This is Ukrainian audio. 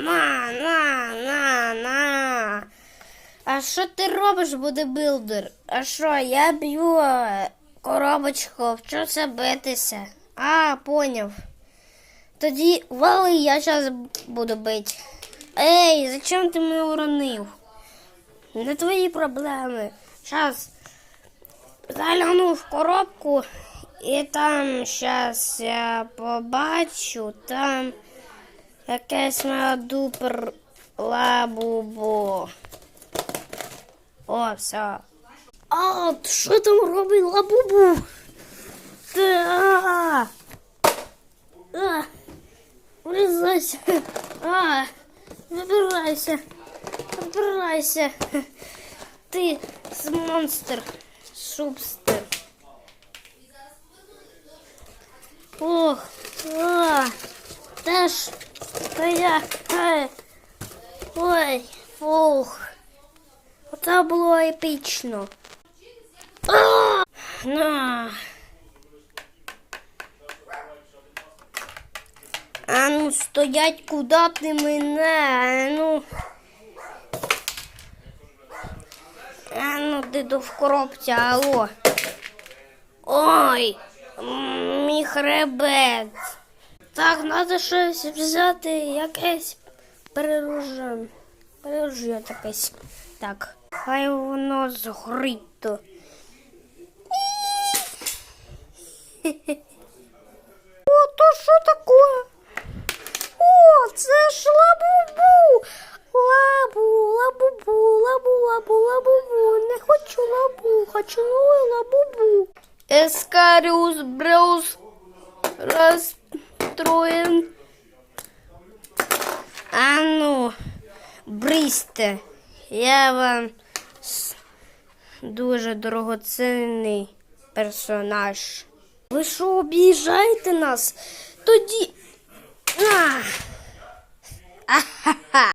на, на, на, на. А що ти робиш, бодибилдер? А що, я б'ю е, коробочку, вчуся битися. А, поняв. Тоді вали, я зараз буду бити. Ей, зачем ти мене уронив? Не твої проблеми. Зараз загляну в коробку і там зараз я побачу, там якесь моя дупер лабубо. О, все. А, що там робить лабубу? Та. А, врізайся. А, вибирайся. Вибирайся. Ти монстр. Шубстер. Ох, а, та я, ой, фух. Оце було епічно. А, на. А ну стоять, куди ти мене? А ну. А ну ти до в коробці, алло. Ой, мій хребет. Так, треба щось взяти, якесь перерожжя. Перерожжя якесь. Так, хай воно згорить то. О, то що таке? О, це ж лабубу. Лабу, лабубу, лабу, лабу, лабубу. Не хочу лабу, хочу лабубу. Эскариус Бреус расстроен. А ну, бристе, я вам дуже дорогоцінний персонаж. Ви що, об'їжджаєте нас? Тоді. А! Ахаха!